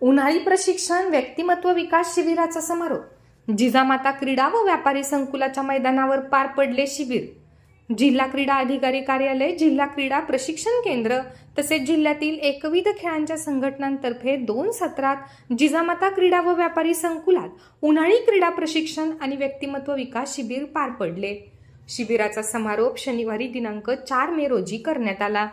उन्हाळी प्रशिक्षण व्यक्तिमत्व विकास शिबिराचा समारोप. जिजामाता क्रीडा व व्यापारी संकुलाच्या मैदानावर पार पडले शिबिर. जिल्हा क्रीडा अधिकारी कार्यालय जिल्हा क्रीडा प्रशिक्षण केंद्र तसेच जिल्ह्यातील एकविध खेळांच्या संघटनांतर्फे दोन सत्रात जिजामाता क्रीडा व व्यापारी संकुलात उन्हाळी क्रीडा प्रशिक्षण आणि व्यक्तिमत्व विकास शिबिर पार पडले. शिबिराचा समारोप शनिवारी दिनांक चार मे रोजी करण्यात आला.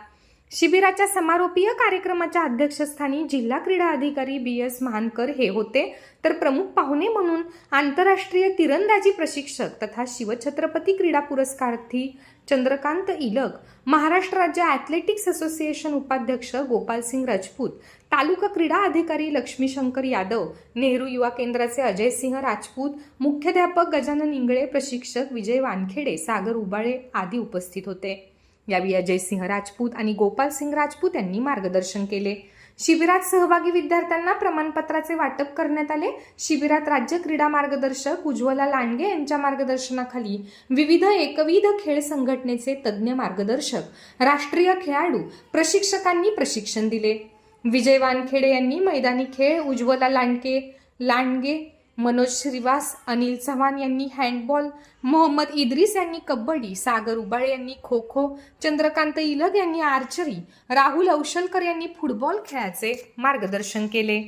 शिबिराच्या समारोपीय कार्यक्रमाच्या अध्यक्षस्थानी जिल्हा क्रीडा अधिकारी बी एस महानकर हे होते. तर प्रमुख पाहुणे म्हणून आंतरराष्ट्रीय तिरंदाजी प्रशिक्षक तथा शिवछत्रपती क्रीडा पुरस्कारार्थी चंद्रकांत इलक महाराष्ट्र राज्य ॲथलेटिक्स असोसिएशन उपाध्यक्ष गोपालसिंग राजपूत तालुका क्रीडा अधिकारी लक्ष्मीशंकर यादव नेहरू युवा केंद्राचे अजय सिंह राजपूत मुख्याध्यापक गजानन इंगळे प्रशिक्षक विजय वानखेडे सागर उबाळे आदी उपस्थित होते. यावेळी अजयसिंह राजपूत आणि गोपालसिंग राजपूत यांनी मार्गदर्शन केले. शिबिरात सहभागी विद्यार्थ्यांना प्रमाणपत्राचे वाटप करण्यात आले. शिबिरात राज्य क्रीडा मार्गदर्शक उज्ज्वला लांडगे यांच्या मार्गदर्शनाखाली विविध एकविध खेळ संघटनेचे तज्ज्ञ मार्गदर्शक राष्ट्रीय खेळाडू प्रशिक्षकांनी प्रशिक्षण दिले. विजय वानखेडे यांनी मैदानी खेळ उज्ज्वला लांडके लांडगे मनोज श्रीवास अनिल चव्हाण यांनी हँडबॉल मोहम्मद इद्रिस यांनी कबड्डी सागर उबाळे यांनी खो खो चंद्रकांत इलग यांनी आर्चरी राहुल औशलकर यांनी फुटबॉल खेळाचे मार्गदर्शन केले.